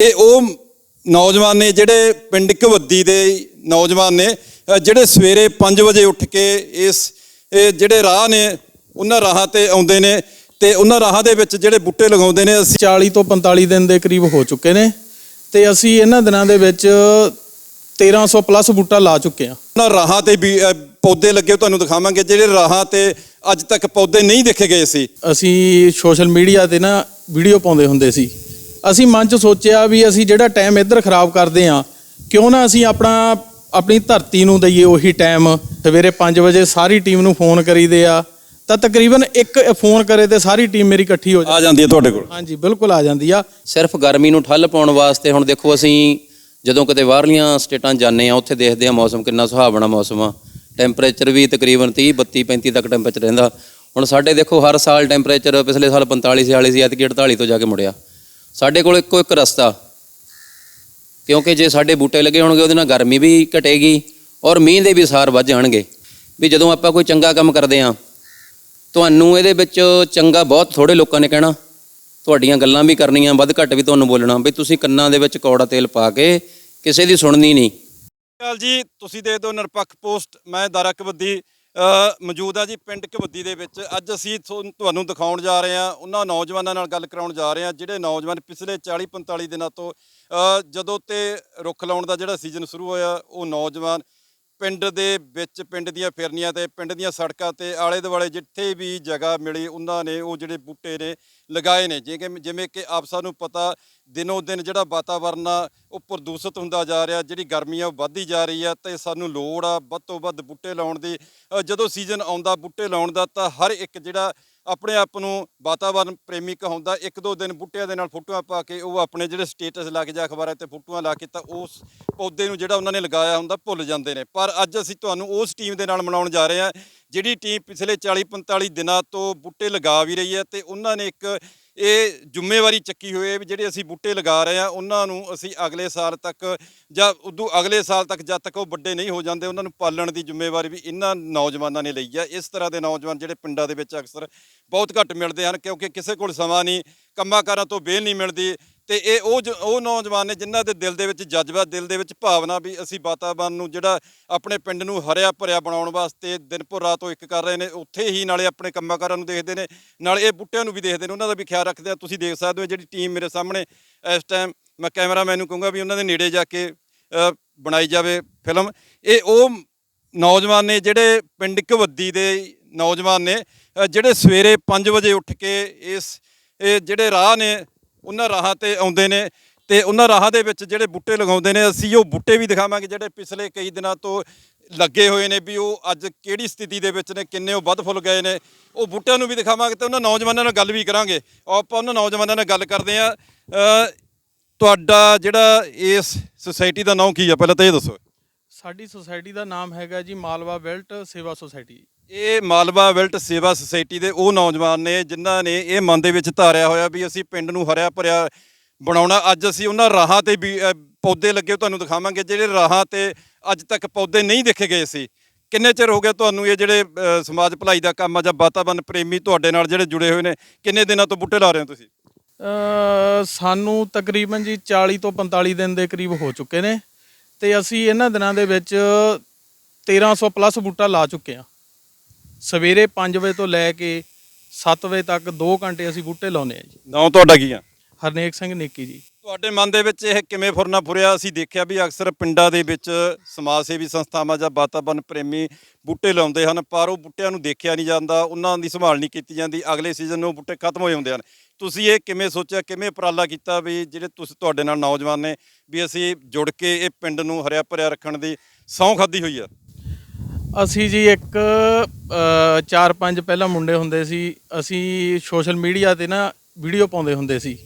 ਇਹ ਉਹ ਨੌਜਵਾਨ ਨੇ ਜਿਹੜੇ ਪਿੰਡ ਕਵੱਦੀ ਦੇ ਨੌਜਵਾਨ ਨੇ ਜਿਹੜੇ ਸਵੇਰੇ 5 ਵਜੇ ਉੱਠ ਕੇ ਇਸ, ਇਹ ਜਿਹੜੇ ਰਾਹ ਨੇ, ਉਹਨਾਂ ਰਾਹਾਂ ਤੇ ਆਉਂਦੇ ਨੇ ਤੇ ਉਹਨਾਂ ਰਾਹਾਂ ਦੇ ਵਿੱਚ ਜਿਹੜੇ ਬੂਟੇ ਲਗਾਉਂਦੇ ਨੇ, ਅਸੀਂ 40 ਤੋਂ 45 ਦਿਨ ਦੇ ਕਰੀਬ ਹੋ ਚੁੱਕੇ ਨੇ ਤੇ ਅਸੀਂ ਇਹਨਾਂ ਦਿਨਾਂ ਦੇ ਵਿੱਚ 1300 ਪਲੱਸ ਬੂਟਾ ਲਾ ਚੁੱਕੇ ਆ ਉਹਨਾਂ ਰਾਹਾਂ ਤੇ ਵੀ ਪੌਦੇ ਲੱਗੇ ਤੁਹਾਨੂੰ ਦਿਖਾਵਾਂਗੇ, ਜਿਹੜੇ ਰਾਹਾਂ ਤੇ ਅੱਜ ਤੱਕ ਪੌਦੇ ਨਹੀਂ ਦੇਖੇ ਗਏ ਸੀ। ਅਸੀਂ ਸੋਸ਼ਲ ਮੀਡੀਆ ਤੇ ਨਾ ਵੀਡੀਓ ਪਾਉਂਦੇ ਹੁੰਦੇ ਸੀ। ਅਸੀਂ ਮਨ ਚ ਸੋਚਿਆ ਵੀ ਅਸੀਂ ਜਿਹੜਾ ਟਾਈਮ ਇੱਧਰ ਖਰਾਬ ਕਰਦੇ ਆ ਕਿਉਂ ਨਾ ਅਸੀਂ ਆਪਣਾ ਆਪਣੀ ਧਰਤੀ ਨੂੰ ਦਈਏ ਉਹੀ ਟਾਈਮ ਸਵੇਰੇ 5 ਵਜੇ ਸਾਰੀ ਟੀਮ ਨੂੰ ਫੋਨ ਕਰੀਦੇ ਆ ਤਾਂ ਤਕਰੀਬਨ ਇੱਕ ਫੋਨ ਕਰੇ ਤੇ ਸਾਰੀ ਟੀਮ ਮੇਰੀ ਇਕੱਠੀ ਹੋ ਜਾਂਦੀ ਆ ਜਾਂਦੀ ਹੈ ਤੁਹਾਡੇ ਕੋਲ। ਹਾਂਜੀ ਬਿਲਕੁਲ ਆ ਜਾਂਦੀ ਆ। ਸਿਰਫ ਗਰਮੀ ਨੂੰ ਠੱਲ ਪਾਉਣ ਵਾਸਤੇ ਹੁਣ ਦੇਖੋ ਅਸੀਂ ਜਦੋਂ ਕਿਤੇ ਬਾਹਰਲੀਆਂ ਸਟੇਟਾਂ ਜਾਂਦੇ ਆ ਉੱਥੇ ਦੇਖਦੇ ਆ ਮੌਸਮ ਕਿੰਨਾ ਸੁਹਾਵਣਾ ਮੌਸਮ ਆ। ਟੈਂਪਰੇਚਰ ਵੀ ਤਕਰੀਬਨ 30 32 35 ਤੱਕ ਟੈਂਪਰੇਚਰ ਰਹਿੰਦਾ। ਹੁਣ ਸਾਡੇ ਦੇਖੋ ਹਰ ਸਾਲ ਟੈਂਪਰੇਚਰ ਪਿਛਲੇ ਸਾਲ 45 46 ਸੀ ਐਤਕੀ 48 ਤੋਂ ਜਾ ਕੇ ਮੁੜਿਆ। ਸਾਡੇ ਕੋਲ ਇੱਕੋ ਇੱਕ ਰਸਤਾ। ਕਿਉਂਕਿ ਜੇ ਸਾਡੇ ਬੂਟੇ ਲੱਗੇ ਹੋਣਗੇ, ਉਹਦੇ ਨਾਲ ਗਰਮੀ ਵੀ ਘਟੇਗੀ ਔਰ ਮੀਂਹ ਦੇ ਵੀ ਸਾਰ ਵੱਧ ਜਾਣਗੇ। ਵੀ ਜਦੋਂ ਆਪਾਂ ਕੋਈ ਚੰਗਾ ਕੰਮ ਕਰਦੇ ਆ ਤੁਹਾਨੂੰ ਇਹਦੇ ਵਿੱਚ ਚੰਗਾ ਬਹੁਤ ਥੋੜੇ ਲੋਕਾਂ ਨੇ ਕਹਿਣਾ। ਤੁਹਾਡੀਆਂ ਗੱਲਾਂ ਵੀ ਕਰਨੀਆਂ, ਵੱਧ ਘੱਟ ਵੀ ਤੁਹਾਨੂੰ ਬੋਲਣਾ। ਵੀ ਤੁਸੀਂ ਕੰਨਾਂ ਦੇ ਵਿੱਚ ਕੌੜਾ ਤੇਲ ਪਾ ਕੇ ਕਿਸੇ ਦੀ ਸੁਣਨੀ ਨਹੀਂ। ਕਾਲ ਜੀ, ਤੁਸੀਂ ਦੇਖਦੇ ਹੋ ਨਿਰਪੱਖ ਪੋਸਟ। ਮੈਂ ਦਾਰਾ ਕਬੱਦੀ ਮੌਜੂਦ ਆ ਜੀ ਪਿੰਡ ਕਬੱਦੀ ਦੇ ਵਿੱਚ। ਅੱਜ ਅਸੀਂ ਤੁਹਾਨੂੰ- ਤੁਹਾਨੂੰ ਦਿਖਾਉਣ ਜਾ ਰਹੇ ਹਾਂ ਉਹਨਾਂ ਨੌਜਵਾਨਾਂ ਨਾਲ ਗੱਲ ਕਰਾਉਣ ਜਾ ਰਹੇ ਹਾਂ ਜਿਹੜੇ ਨੌਜਵਾਨ ਪਿਛਲੇ 40 45 ਦਿਨਾਂ ਤੋਂ ਅ, ਜਦੋਂ ਤੇ ਰੁੱਖ ਲਾਉਣ ਦਾ ਜਿਹੜਾ ਸੀਜ਼ਨ ਸ਼ੁਰੂ ਹੋਇਆ ਉਹ ਨੌਜਵਾਨ ਪਿੰਡ ਦੇ ਵਿੱਚ ਪਿੰਡ ਦੀਆਂ ਫਿਰਨੀਆਂ ਤੇ ਪਿੰਡ ਦੀਆਂ ਸੜਕਾਂ ਤੇ ਆਲੇ ਦੁਆਲੇ ਜਿੱਥੇ ਵੀ ਜਗ੍ਹਾ ਮਿਲੀ, ਉਹਨਾਂ ਨੇ ਉਹ ਜਿਹੜੇ ਬੂਟੇ ਨੇ ਲਗਾਏ ਨੇ। ਜਿਵੇਂ ਜਿਵੇਂ ਕਿ ਆਪ ਸਾਨੂੰ ਪਤਾ ਦਿਨੋ ਦਿਨ ਜਿਹੜਾ ਵਾਤਾਵਰਨ ਆ, ਉਹ ਪ੍ਰਦੂਸ਼ਿਤ ਹੁੰਦਾ ਜਾ ਰਿਹਾ, ਜਿਹੜੀ ਗਰਮੀ ਆ ਉਹ ਵੱਧਦੀ ਜਾ ਰਹੀ ਆ ਤੇ ਸਾਨੂੰ ਲੋੜ ਆ ਵੱਧ ਤੋਂ ਵੱਧ ਬੂਟੇ ਲਾਉਣ ਦੀ। ਜਦੋਂ ਸੀਜ਼ਨ ਆਉਂਦਾ ਬੂਟੇ ਲਾਉਣ ਦਾ ਤਾਂ ਹਰ ਇੱਕ ਜਿਹੜਾ ਆਪਣੇ ਆਪ ਨੂੰ ਵਾਤਾਵਰਨ ਪ੍ਰੇਮੀ ਕਹਾਉਂਦਾ, ਇੱਕ ਦੋ ਦਿਨ ਬੂਟਿਆਂ ਦੇ ਨਾਲ ਫੋਟੋਆਂ ਪਾ ਕੇ ਉਹ ਆਪਣੇ ਜਿਹੜੇ ਸਟੇਟਸ ਲਾ ਕੇ ਜਾਂ ਅਖਬਾਰਾਂ ਤੇ ਫੋਟੋਆਂ ਲਾ ਕੇ ਤਾਂ ਉਸ ਪੌਦੇ ਨੂੰ ਜਿਹੜਾ ਉਹਨਾਂ ਨੇ ਲਗਾਇਆ ਹੁੰਦਾ, ਭੁੱਲ ਜਾਂਦੇ ਨੇ। ਪਰ ਅੱਜ ਅਸੀਂ ਤੁਹਾਨੂੰ ਉਸ ਟੀਮ ਦੇ ਨਾਲ ਮਨਾਉਣ ਜਾ ਰਹੇ ਹਾਂ, ਜਿਹੜੀ ਟੀਮ ਪਿਛਲੇ 40 45 ਦਿਨਾਂ ਤੋਂ ਬੂਟੇ ਲਗਾ ਵੀ ਰਹੀ ਹੈ ਤੇ ਉਹਨਾਂ ਨੇ ਇੱਕ ਇਹ ਜ਼ਿੰਮੇਵਾਰੀ ਚੱਕੀ ਹੋਈ ਹੈ ਵੀ ਜਿਹੜੇ ਅਸੀਂ ਬੂਟੇ ਲਗਾ ਰਹੇ ਹਾਂ, ਉਹਨਾਂ ਨੂੰ ਅਸੀਂ ਅਗਲੇ ਸਾਲ ਤੱਕ ਜਾਂ ਉਦੋਂ ਅਗਲੇ ਸਾਲ ਤੱਕ ਜਦ ਤੱਕ ਉਹ ਵੱਡੇ ਨਹੀਂ ਹੋ ਜਾਂਦੇ, ਉਹਨਾਂ ਨੂੰ ਪਾਲਣ ਦੀ ਜ਼ਿੰਮੇਵਾਰੀ ਵੀ ਇਹਨਾਂ ਨੌਜਵਾਨਾਂ ਨੇ ਲਈ ਹੈ। ਇਸ ਤਰ੍ਹਾਂ ਦੇ ਨੌਜਵਾਨ ਜਿਹੜੇ ਪਿੰਡਾਂ ਦੇ ਵਿੱਚ ਅਕਸਰ ਬਹੁਤ ਘੱਟ ਮਿਲਦੇ ਹਨ ਕਿਉਂਕਿ ਕਿਸੇ ਕੋਲ ਸਮਾਂ ਨਹੀਂ, ਕੰਮਾਂ ਕਾਰਾਂ ਤੋਂ ਵੇਲ ਨਹੀਂ ਮਿਲਦੀ ਤੇ ਇਹ ਉਹ ਜ- ਉਹ ਨੌਜਵਾਨ ਨੇ ਜਿਨ੍ਹਾਂ ਦੇ ਦਿਲ ਦੇ ਵਿੱਚ ਜਜ਼ਬਾ ਦਿਲ ਦੇ ਵਿੱਚ ਭਾਵਨਾ ਵੀ ਅਸੀਂ ਵਾਤਾਵਰਨ ਨੂੰ ਜਿਹੜਾ ਆਪਣੇ ਪਿੰਡ ਨੂੰ ਹਰਿਆ ਭਰਿਆ ਬਣਾਉਣ ਵਾਸਤੇ ਦਿਨ ਭਰ ਰਾਤ ਉਹ ਇੱਕ ਕਰ ਰਹੇ ਨੇ ਉੱਥੇ ਹੀ ਨਾਲੇ ਆਪਣੇ ਕੰਮਾਂ ਕਾਰਾਂ ਨੂੰ ਦੇਖਦੇ ਨੇ ਨਾਲੇ ਇਹ ਬੂਟਿਆਂ ਨੂੰ ਵੀ ਦੇਖਦੇ ਨੇ ਉਹਨਾਂ ਦਾ ਵੀ ਖਿਆਲ ਰੱਖਦੇ ਆ। ਤੁਸੀਂ ਦੇਖ ਸਕਦੇ ਹੋ ਜਿਹੜੀ ਟੀਮ ਮੇਰੇ ਸਾਹਮਣੇ ਇਸ ਟਾਈਮ ਮੈਂ ਕੈਮਰਾਮੈਨ ਨੂੰ ਕਹੂੰਗਾ ਵੀ ਉਹਨਾਂ ਦੇ ਨੇੜੇ ਜਾ ਕੇ ਅ, ਬਣਾਈ ਜਾਵੇ ਫਿਲਮ। ਇਹ ਉਹ ਨੌਜਵਾਨ ਨੇ ਜਿਹੜੇ ਪਿੰਡ ਕਵੱਦੀ ਦੇ ਨੌਜਵਾਨ ਨੇ ਅ, ਜਿਹੜੇ ਸਵੇਰੇ 5 ਵਜੇ ਉੱਠ ਕੇ ਇਸ ਇਹ ਜਿਹੜੇ ਰਾਹ ਨੇ ਉਹਨਾਂ ਰਾਹਾਂ ਤੇ ਆਉਂਦੇ ਨੇ ਤੇ ਉਹਨਾਂ ਰਾਹਾਂ ਦੇ ਵਿੱਚ ਜਿਹੜੇ ਬੂਟੇ ਲਗਾਉਂਦੇ ਨੇ, ਅਸੀਂ ਉਹ ਬੂਟੇ ਵੀ ਦਿਖਾਵਾਂਗੇ ਜਿਹੜੇ ਪਿਛਲੇ ਕਈ ਦਿਨਾਂ ਤੋਂ ਲੱਗੇ ਹੋਏ ਨੇ ਵੀ ਉਹ ਅੱਜ ਕਿਹੜੀ ਸਥਿਤੀ ਦੇ ਵਿੱਚ ਨੇ, ਕਿੰਨੇ ਉਹ ਵੱਧ ਫੁੱਲ ਗਏ ਨੇ। ਉਹ ਬੂਟਿਆਂ ਨੂੰ ਵੀ ਦਿਖਾਵਾਂਗੇ ਤੇ ਉਹਨਾਂ ਨੌਜਵਾਨਾਂ ਨਾਲ ਗੱਲ ਵੀ ਕਰਾਂਗੇ। ਆਓ ਆਪਾਂ ਉਹਨਾਂ ਨੌਜਵਾਨਾਂ ਨਾਲ ਗੱਲ ਕਰਦੇ ਆ ਤੁਹਾਡਾ ਜਿਹੜਾ ਇਸ ਸੁਸਾਇਟੀ ਦਾ ਨਾਮ ਕੀ ਆ? ਪਹਿਲਾਂ ਤਾਂ ਇਹ ਦੱਸੋ। ਸਾਡੀ ਸੁਸਾਇਟੀ ਦਾ ਨਾਮ ਹੈਗਾ ਜੀ ਮਾਲਵਾ ਬੈਲਟ ਸੇਵਾ ਸੁਸਾਇਟੀ। ਇਹ ਮਾਲਵਾ ਵੈਲਟ ਸੇਵਾ ਸੁਸਾਇਟੀ ਦੇ ਉਹ ਨੌਜਵਾਨ ਨੇ, ਜਿਨ੍ਹਾਂ ਨੇ ਇਹ ਮਨ ਦੇ ਵਿੱਚ ਧਾਰਿਆ ਹੋਇਆ ਵੀ ਅਸੀਂ ਪਿੰਡ ਨੂੰ ਹਰਿਆ ਭਰਿਆ ਬਣਾਉਣਾ। ਅੱਜ ਅਸੀਂ ਉਹਨਾਂ ਰਾਹਾਂ ਤੇ ਵੀ ਪੌਦੇ ਲੱਗੇ ਹੋਏ ਤੁਹਾਨੂੰ ਦਿਖਾਵਾਂਗੇ, ਜਿਹੜੇ ਰਾਹਾਂ ਤੇ ਅੱਜ ਤੱਕ ਪੌਦੇ ਨਹੀਂ ਦੇਖੇ ਗਏ ਸੀ। ਕਿੰਨੇ ਚਿਰ ਹੋ ਗਿਆ ਤੁਹਾਨੂੰ ਇਹ ਜਿਹੜੇ ਸਮਾਜ ਭਲਾਈ ਦਾ ਕੰਮ ਆ ਜਾਂ ਵਾਤਾਵਰਨ ਪ੍ਰੇਮੀ ਤੁਹਾਡੇ ਨਾਲ ਜਿਹੜੇ ਜੁੜੇ ਹੋਏ ਨੇ, ਕਿੰਨੇ ਦਿਨਾਂ ਤੋਂ ਬੂਟੇ ਲਾ ਰਹੇ ਹੋ ਤੁਸੀਂ? ਸਾਨੂੰ ਤਕਰੀਬਨ ਜੀ 40 ਤੋਂ 45 ਦਿਨ ਦੇ ਕਰੀਬ ਹੋ ਚੁੱਕੇ ਨੇ ਤੇ ਅਸੀਂ ਇਹਨਾਂ ਦਿਨਾਂ ਦੇ ਵਿੱਚ 1300 ਪਲੱਸ ਬੂਟਾ ਲਾ ਚੁੱਕੇ ਆ ਸਵੇਰੇ 5 ਵਜੇ ਤੋਂ ਲੈ ਕੇ 7 ਵਜੇ ਤੱਕ 2 ਘੰਟੇ ਅਸੀਂ ਬੂਟੇ ਲਾਉਨੇ ਆ ਜੀ। ਨਾਮ ਤੁਹਾਡਾ ਕੀ ਆ? ਹਰਨੇਕ ਸਿੰਘ ਨੇਕੀ ਜੀ। ਤੁਹਾਡੇ ਮਨ ਦੇ ਵਿੱਚ ਇਹ ਕਿਵੇਂ ਫੁਰਨਾ ਫੁਰਿਆ? ਅਸੀਂ ਦੇਖਿਆ ਵੀ ਅਕਸਰ ਪਿੰਡਾਂ ਦੇ ਵਿੱਚ ਸਮਾਜ ਸੇਵੀ ਸੰਸਥਾਵਾਂ ਜਾਂ ਵਾਤਾਵਰਨ ਪ੍ਰੇਮੀ ਬੂਟੇ ਲਾਉਂਦੇ ਹਨ ਪਰ ਉਹ ਬੂਟਿਆਂ ਨੂੰ ਦੇਖਿਆ ਨਹੀਂ ਜਾਂਦਾ ਉਹਨਾਂ ਦੀ ਸੰਭਾਲ ਨਹੀਂ ਕੀਤੀ ਜਾਂਦੀ ਅਗਲੇ ਸੀਜ਼ਨ ਨੂੰ ਬੂਟੇ ਖਤਮ ਹੋ ਜਾਂਦੇ ਹਨ। ਤੁਸੀਂ ਇਹ ਕਿਵੇਂ ਸੋਚਿਆ ਕਿਵੇਂ ਉਪਰਾਲਾ ਕੀਤਾ ਵੀ ਜਿਹੜੇ ਤੁਸੀਂ ਤੁਹਾਡੇ ਨਾਲ ਨੌਜਵਾਨ ਨੇ ਵੀ ਅਸੀਂ ਜੁੜ ਕੇ ਇਹ ਪਿੰਡ ਨੂੰ ਹਰਿਆ ਭਰਿਆ ਰੱਖਣ ਦੀ ਸਹੁੰ ਖਾਦੀ ਹੋਈ ਆ? ਅਸੀਂ ਜੀ ਇੱਕ ਅ, ਚਾਰ ਪੰਜ ਪਹਿਲਾਂ ਮੁੰਡੇ ਹੁੰਦੇ ਸੀ। ਅਸੀਂ ਸੋਸ਼ਲ ਮੀਡੀਆ ਤੇ ਨਾ ਵੀਡੀਓ ਪਾਉਂਦੇ ਹੁੰਦੇ ਸੀ।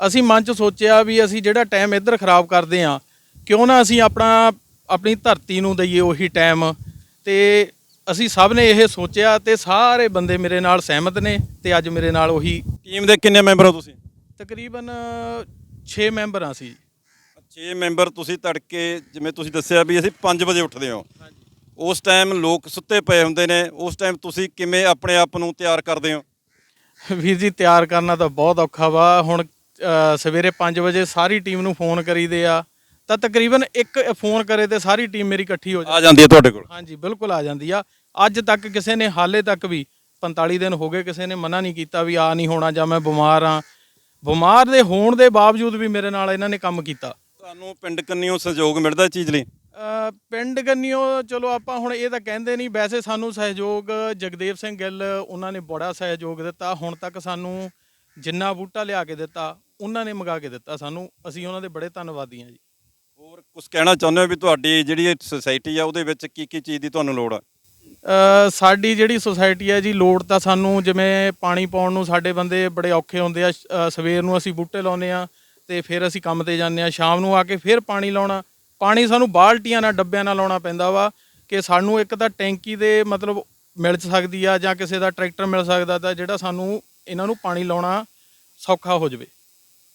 ਅਸੀਂ ਮਨ ਚ ਸੋਚਿਆ ਵੀ ਅਸੀਂ ਜਿਹੜਾ ਟਾਈਮ ਇੱਧਰ ਖਰਾਬ ਕਰਦੇ ਆ ਕਿਉਂ ਨਾ ਅਸੀਂ ਆਪਣਾ ਆਪਣੀ ਧਰਤੀ ਨੂੰ ਦਈਏ ਉਹੀ ਟਾਈਮ ਤੇ ਅਸੀਂ ਸਭ ਨੇ ਇਹ ਸੋਚਿਆ ਤੇ ਸਾਰੇ ਬੰਦੇ ਮੇਰੇ ਨਾਲ ਸਹਿਮਤ ਨੇ ਤੇ ਅੱਜ ਮੇਰੇ ਨਾਲ ਉਹੀ ਟੀਮ ਦੇ ਕਿੰਨੇ ਮੈਂਬਰ ਹੋ ਤੁਸੀਂ? ਤਕਰੀਬਨ 6 ਮੈਂਬਰ ਆ ਸੀ 6 ਮੈਂਬਰ ਤੁਸੀਂ ਤੜਕੇ ਜਿਵੇਂ ਤੁਸੀਂ ਦੱਸਿਆ ਵੀ ਅਸੀਂ 5 ਵਜੇ ਉੱਠਦੇ ਹਾਂ। ਉਸ ਟਾਈਮ ਲੋਕ ਸੁੱਤੇ ਪਏ ਹੁੰਦੇ ਨੇ ਉਸ ਟਾਈਮ ਤੁਸੀਂ ਕਿਵੇਂ ਆਪਣੇ ਆਪ ਨੂੰ ਤਿਆਰ ਕਰਦੇ ਹੋ? ਵੀਰ ਜੀ ਤਿਆਰ ਕਰਨਾ ਤਾਂ ਬਹੁਤ ਔਖਾ ਵਾ। ਹੁਣ ਅ, ਸਵੇਰੇ 5 ਵਜੇ ਸਾਰੀ ਟੀਮ ਨੂੰ ਫੋਨ ਕਰੀਦੇ ਆ। ਤਾਂ ਤਕਰੀਬਨ ਇੱਕ ਫੋਨ ਕਰੇ ਤੇ ਸਾਰੀ ਟੀਮ ਮੇਰੀ ਇਕੱਠੀ ਹੋ ਜਾਂਦੀ ਆ ਜਾਂਦੀ ਹੈ ਤੁਹਾਡੇ ਕੋਲ? ਹਾਂਜੀ ਬਿਲਕੁਲ ਆ ਜਾਂਦੀ ਆ। ਅੱਜ ਤੱਕ ਕਿਸੇ ਨੇ ਹਾਲੇ ਤੱਕ ਵੀ 45 ਦਿਨ ਹੋ ਗਏ ਕਿਸੇ ਨੇ ਮਨਾ ਨਹੀਂ ਕੀਤਾ ਵੀ ਆ ਨਹੀਂ ਹੋਣਾ ਜਾਂ ਮੈਂ ਬਿਮਾਰ ਆ। ਬਿਮਾਰ ਦੇ ਹੋਣ ਦੇ ਬਾਵਜੂਦ ਵੀ ਮੇਰੇ ਨਾਲ ਇਹਨਾਂ ਨੇ ਕੰਮ ਕੀਤਾ। ਤੁਹਾਨੂੰ ਪਿੰਡ ਕੰਨਿਓ ਸਹਿਯੋਗ ਮਿਲਦਾ ਚੀਜ਼ ਲਈ? ਪਿੰਡ ਗੰਨਿਓ ਚਲੋ ਆਪਾਂ ਹੁਣ ਇਹ ਤਾਂ ਕਹਿੰਦੇ ਨਹੀਂ ਵੈਸੇ ਸਾਨੂੰ ਸਹਿਯੋਗ ਜਗਦੇਵ ਸਿੰਘ ਗਿੱਲ ਉਹਨਾਂ ਨੇ ਬੜਾ ਸਹਿਯੋਗ ਦਿੱਤਾ। ਹੁਣ ਤੱਕ ਸਾਨੂੰ ਜਿੰਨਾ ਬੂਟਾ ਲਿਆ ਕੇ ਦਿੱਤਾ ਉਹਨਾਂ ਨੇ ਮੰਗਾ ਕੇ ਦਿੱਤਾ ਸਾਨੂੰ। ਅਸੀਂ ਉਹਨਾਂ ਦੇ ਬੜੇ ਧੰਨਵਾਦੀ ਹਾਂ ਜੀ। ਹੋਰ ਕੁਝ ਕਹਿਣਾ ਚਾਹੁੰਦੇ ਹੋ ਵੀ ਤੁਹਾਡੀ ਜਿਹੜੀ ਸੁਸਾਇਟੀ ਆ ਉਹਦੇ ਵਿੱਚ ਕੀ ਕੀ ਚੀਜ਼ ਦੀ ਤੁਹਾਨੂੰ ਲੋੜ ਆ? ਸਾਡੀ ਜਿਹੜੀ ਸੁਸਾਇਟੀ ਹੈ ਜੀ ਲੋੜ ਤਾਂ ਸਾਨੂੰ ਜਿਵੇਂ ਪਾਣੀ ਪਾਉਣ ਨੂੰ ਸਾਡੇ ਬੰਦੇ ਬੜੇ ਔਖੇ ਹੁੰਦੇ ਆ। ਸਵੇਰ ਨੂੰ ਅਸੀਂ ਬੂਟੇ ਲਾਉਨੇ ਆ ਤੇ ਫਿਰ ਅਸੀਂ ਕੰਮ ਤੇ ਜਾਂਦੇ ਆ। ਸ਼ਾਮ ਨੂੰ ਆ ਕੇ ਫਿਰ ਪਾਣੀ ਲਾਉਣਾ। ਪਾਣੀ ਸਾਨੂੰ ਬਾਲਟੀਆਂ ਨਾਲ ਡੱਬਿਆਂ ਨਾਲ ਲਾਉਣਾ ਪੈਂਦਾ ਵਾ ਕਿ ਸਾਨੂੰ ਇੱਕ ਤਾਂ ਟੈਂਕੀ ਦੇ ਮਤਲਬ ਮਿਲ ਸਕਦੀ ਆ ਜਾਂ ਕਿਸੇ ਦਾ ਟਰੈਕਟਰ ਮਿਲ ਸਕਦਾ ਤਾਂ ਜਿਹੜਾ ਸਾਨੂੰ ਇਹਨਾਂ ਨੂੰ ਪਾਣੀ ਲਾਉਣਾ ਸੌਖਾ ਹੋ ਜਾਵੇ।